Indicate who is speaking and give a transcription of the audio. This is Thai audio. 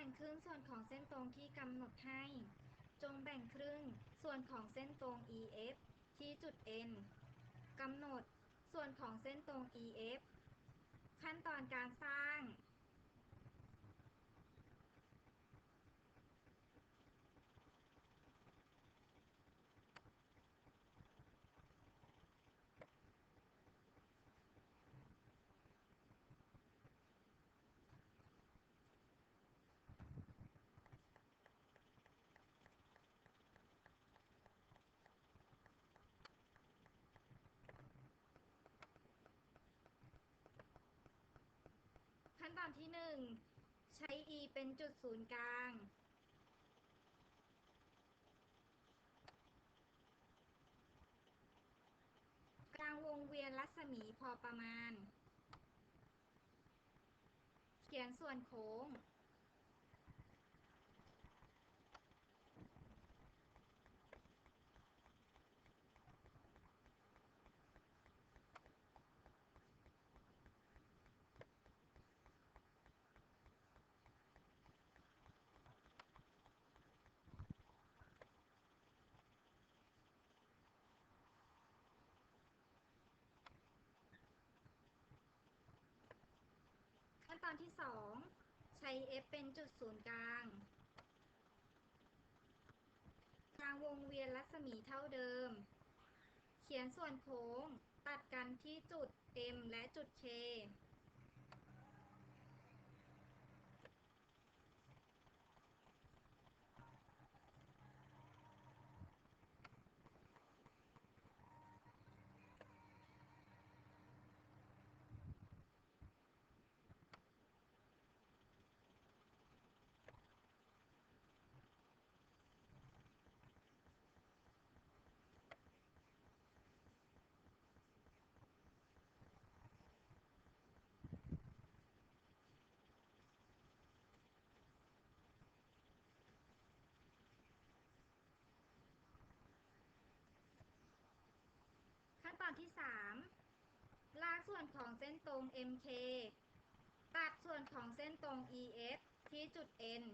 Speaker 1: บ่งครึ่งส่วนของเส้นตรงที่กำหนดให้ จงแบ่งครึ่งส่วนของเส้นตรง EF ที่จุด N กำหนดส่วนของเส้นตรง EF ขั้นตอนการสร้าง ขั้นตอนที่1ใช้ E เป็นจุดศูนย์กลาง กลางวงเวียนรัศมีพอประมาณ เขียนส่วนโค้ง ขั้นตอนที่2ใช้ F เป็นจุดศูนย์กลาง กลางวงเวียนรัศมีเท่าเดิม เขียนส่วนโค้งตัดกันที่จุด M และจุด K อนที่ 3 ลากส่วนของเส้นตรง MK ตัดส่วนของเส้นตรง EF ที่จุด N